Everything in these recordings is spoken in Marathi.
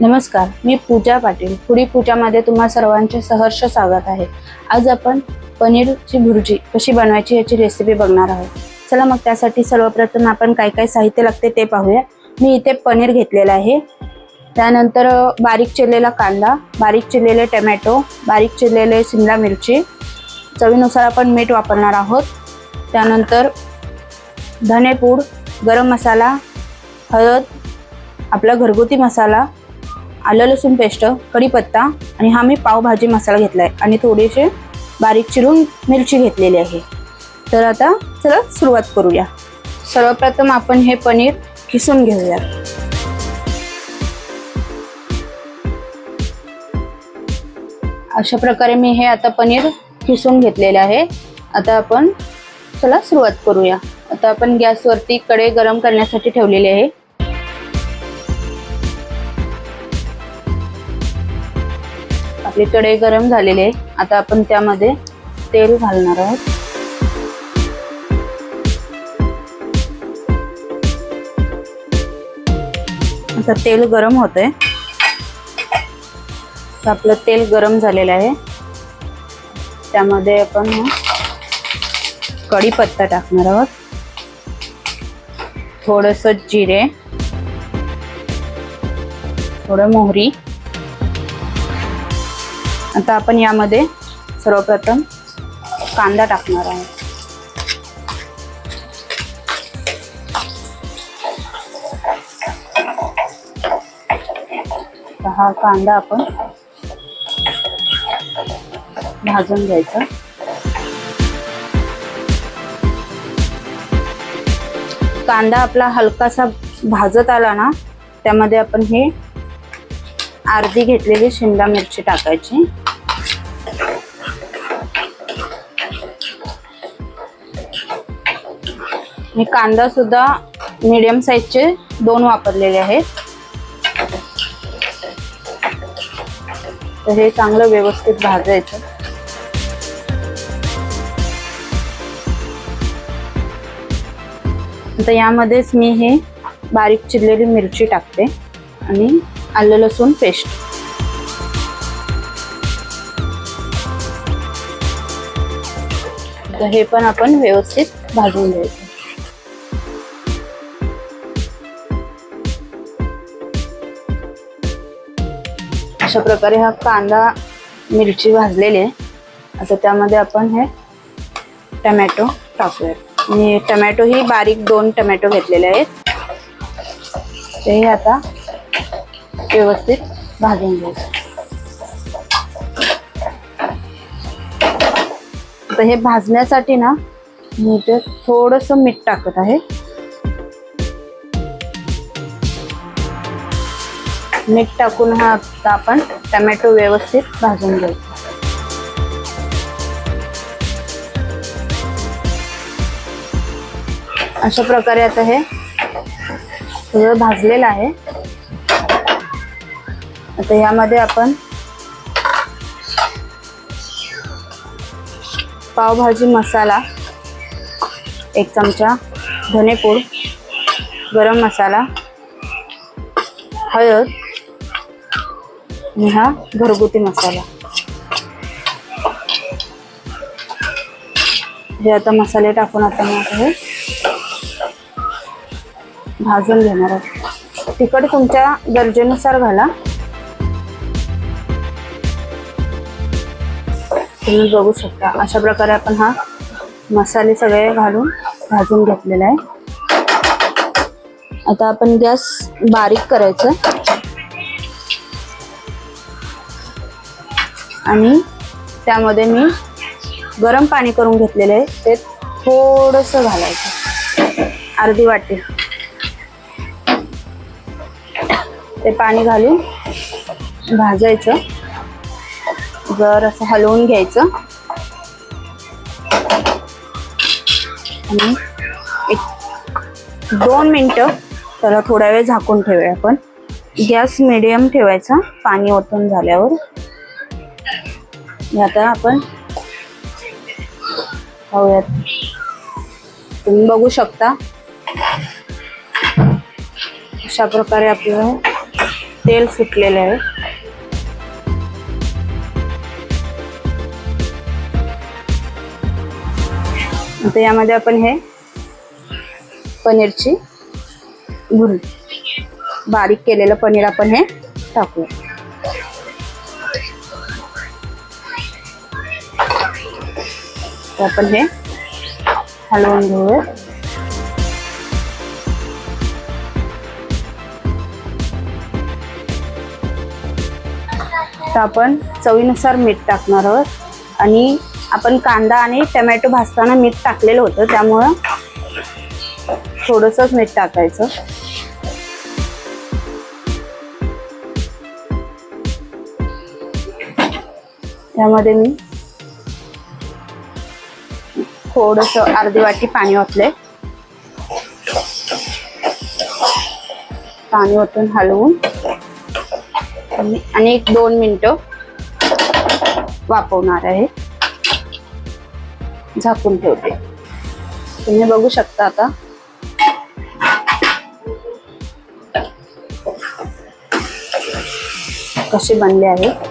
नमस्कार मी पूजा पाटील. पुढी पूजामध्ये तुम्हा सर्वांचे सहर्ष स्वागत आहे. आज आपण पनीरची भुर्जी कशी बनवायची याची रेसिपी बघणार आहोत. चला मग त्यासाठी सर्वप्रथम आपण काय काय साहित्य लागते ते पाहूया. मी इथे पनीर घेतलेलं आहे. त्यानंतर बारीक चिरलेला कांदा बारीक चिरलेले टमॅटो बारीक चिरलेले शिमला मिरची. चवीनुसार आपण मीठ वापरणार आहोत. त्यानंतर धनेपूड गरम मसाला हळद आपला घरगुती मसाला आलं लसूण पेस्ट कढीपत्ता आणि हा मी पावभाजी मसाला घेतला आहे आणि थोडीशी बारीक चिरून मिरची घेतलेली आहे. तर आता चला सुरुवात करूया. सर्वप्रथम आपण हे पनीर किसून घेऊया. अशा प्रकारे मी हे आता पनीर किसून घेतलेले आहे. आता आपण चला सुरुवात करूया. आता आपण गॅसवरती कडे गरम करण्यासाठी ठेवलेले आहे. आपले कढई गरम झालेले आहे आता आपण त्यामध्ये तेल घालणार आहोत. आता तेल गरम होत आहे आपलं तेल गरम झालेलं आहे. त्यामध्ये आपण कढीपत्ता टाकणार आहोत. थोडस जिरे. थोडं मोहरी. आता आपण यामध्ये सर्वप्रथम कांदा टाकणार आहोत हा कांदा आपण भाजून घ्यायचा. कांदा आपला हलकासा भाजत आला ना त्यामध्ये आपण हे अर्धी घेतलेली शिमला मिरची टाकायची. मी कांदा सुद्धा मीडियम साईजचे दोन वापरलेले आहेत. तर हे चांगलं व्यवस्थित भाजायचं. आता यामध्येच मी हे बारीक चिरलेली मिरची टाकते आणि आलं लसूण पेस्ट तर हे पण आपण व्यवस्थित भाजून घ्यायचं. अशा प्रकारे हा कांदा मिरची भाजलेली आहे. आता त्यामध्ये आपण हे टमॅटो टाकूया. आणि टमॅटो ही बारीक दोन टमॅटो घेतलेले आहेत. तेही आता व्यवस्थित भाजून घ्यायचं तर हे भाजण्यासाठी ना मी ते थोडंसं मीठ टाकत आहे. मीठ टाकून हा आता आपण टमॅटो व्यवस्थित भाजून घ्यायचा अशा प्रकारे आता हे सगळं भाजलेलं आहे. आता यामध्ये आपण पावभाजी मसाला एक चमचा धनेपूड गरम मसाला हळद आणि हा घरगुती मसाला. हे आता मसाले टाकून आता मग हे भाजून घेणार आहोत. तिखट तुमच्या गरजेनुसार घाला. तुम्ही बघू शकता. अशा प्रकारे आपण हा मसाले सगळे घालून भाजून घेतलेला आहे. आता आपण गॅस बारीक करायचं. आणि त्यामध्ये मी गरम पाणी करून घेतलेलं आहे. ते थोडंसं घालायचं. अर्धी वाटी. ते पाणी घालून भाजायचं. जर असं हलवून घ्यायचं. आणि एक दोन मिनटं त्याला थोडा वेळ झाकून ठेवूया आपण. गॅस मिडियम ठेवायचा. पाणी ओतून झाल्यावर तुम्ही बघू शकता। अशा प्रकारे आपलं तेल सुटलेलं आहे आता यामध्ये आपण हे पनीरची भुर्जी बारीक केलेलं पनीर आपण हे टाकू आपण हे हलवून घेऊया तर आपण चवीनुसार मीठ टाकणार आहोत. आणि आपण कांदा आणि टमॅटो भाजताना मीठ टाकलेलं होतं त्यामुळं थोडंसंच मीठ टाकायचं. त्यामध्ये मी थोडस अर्धी वाटी पाणी ओतले. पाणी ओतून हलवून आणि- एक दोन मिनटं वापवणार आहे. झाकून ठेवते. तुम्ही बघू शकता आता. कसे बनले आहे.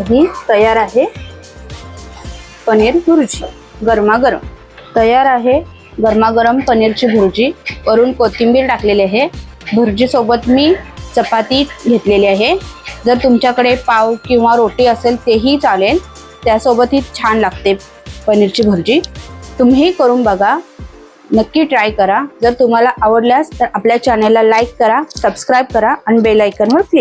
ही तयार आहे. पनीर भुर्जी गरमागरम. तयार आहे गरमागरम पनीरची भुर्जी वरून कोथिंबीर टाकलेली आहे. भुर्जीसोबत मी चपाती घेतलेली आहे. जर तुमच्याकडे पाव किंवा रोटी असेल तेही चालेल. त्यासोबतही छान लागते पनीरची भुर्जी तुम्हीही करून बघा. नक्की ट्राय करा. जर तुम्हाला आवडल्यास तर आपल्या चॅनलला लाईक करा सबस्क्राईब करा आणि बेलायकनवर क्लिक